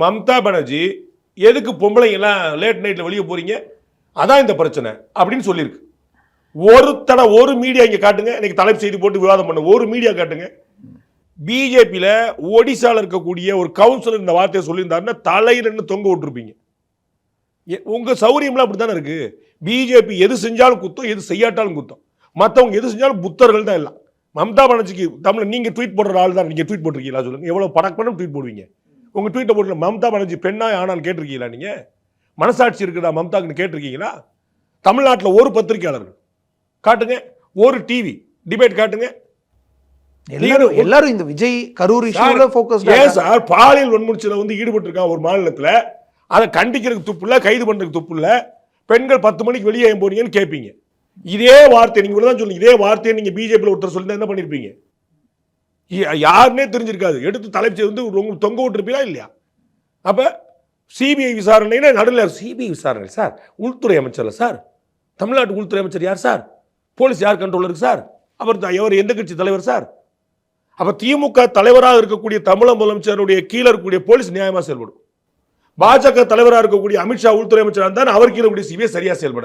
மம்தா பானர்ஜி எதுக்கு பொம்பளைங்கெல்லாம் லேட் நைட்டில் வெளியே போறீங்க? அதான் இந்த பிரச்சனை அப்படின்னு சொல்லியிருக்கு. ஒரு தடவை ஒரு மீடியா இங்கே காட்டுங்க. இன்னைக்கு தலைப்பு செய்தி போட்டு விவாதம் பண்ண. ஒரு மீடியா காட்டுங்க. பிஜேபியில் ஒடிசால இருக்கக்கூடிய ஒரு கவுன்சிலர் இந்த வார்த்தையை சொல்லியிருந்தாருன்னா தலையிலன்னு தொங்க விட்டுருப்பீங்க. எ- உங்க சௌரியம்லாம் அப்படி தானே இருக்கு? பிஜேபி எது செஞ்சாலும் குத்தம் எது செய்யாட்டாலும் குத்தம். மற்றவங்க எது செஞ்சாலும் புத்தர்கள் தான் எல்லாம். மம்தா பானர்ஜிக்கு தமிழ் நீங்க ட்வீட் போடுற ஆள் தான். நீங்க ட்வீட் போட்டிருக்கீங்களா சொல்லுங்க. எவ்வளவு படக்கணும் ட்வீட் போடுவீங்க. உங்க ட்வீட்டை போட்டு மம்தா பானர்ஜி பெண்ணா ஆனான்னு கேட்டிருக்கீங்களா நீங்க? மனசாட்சி இருக்குதா மம்தாக்குன்னு கேட்டிருக்கீங்களா? தமிழ்நாட்டில் ஒரு பத்திரிக்கையாளர் காட்டுங்க. ஒரு டிவி டிபேட் காட்டுங்க. எல்லாரும் எல்லாரும் இந்த விஜய் கரூர் இஷ்யூல ஃபோக்கஸ் ஏன் சார்? பாலியல் வன்முறைச்சில வந்து ஈடுபட்டு இருக்கான் ஒரு மாநிலத்துல. அதை கண்டிக்கிறதுக்கு துப்பு இல்ல கைது பண்றதுக்கு துப்பு இல்ல. பெண்கள் பத்து மணிக்கு வெளியே போறீங்கன்னு கேட்பீங்க இதே வார்த்தை நீங்க இவ்வளவுதான் சொல்லுங்க இதே வார்த்தையை நீங்க பிஜேபியில் ஒருத்தர் சொல்லி என்ன பண்ணிருப்பீங்க? யா- யாருன்னே தெரிஞ்சிருக்காது. எடுத்து தலைப்பு வந்து உங்களுக்கு தொங்க விட்டுருப்பீங்களா இல்லையா? அப்போ சிபிஐ விசாரணைன்னா நடுவில் சிபிஐ விசாரணை. சார் உள்துறை அமைச்சரில் சார். தமிழ்நாட்டு உள்துறை அமைச்சர் யார் சார்? போலீஸ் யார் கண்ட்ரோல் சார்? அவர் அவர் எந்த கட்சி தலைவர் சார்? அப்போ திமுக தலைவராக இருக்கக்கூடிய தமிழ முதலமைச்சருடைய கீழே இருக்கக்கூடிய போலீஸ் நியாயமாக செயல்படும். பாஜக தலைவராக இருக்கக்கூடிய அமித்ஷா உள்துறை அமைச்சராக இருந்தால் அவர் கீழே கூடிய சிபிஐ சரியாக செயல்படாது.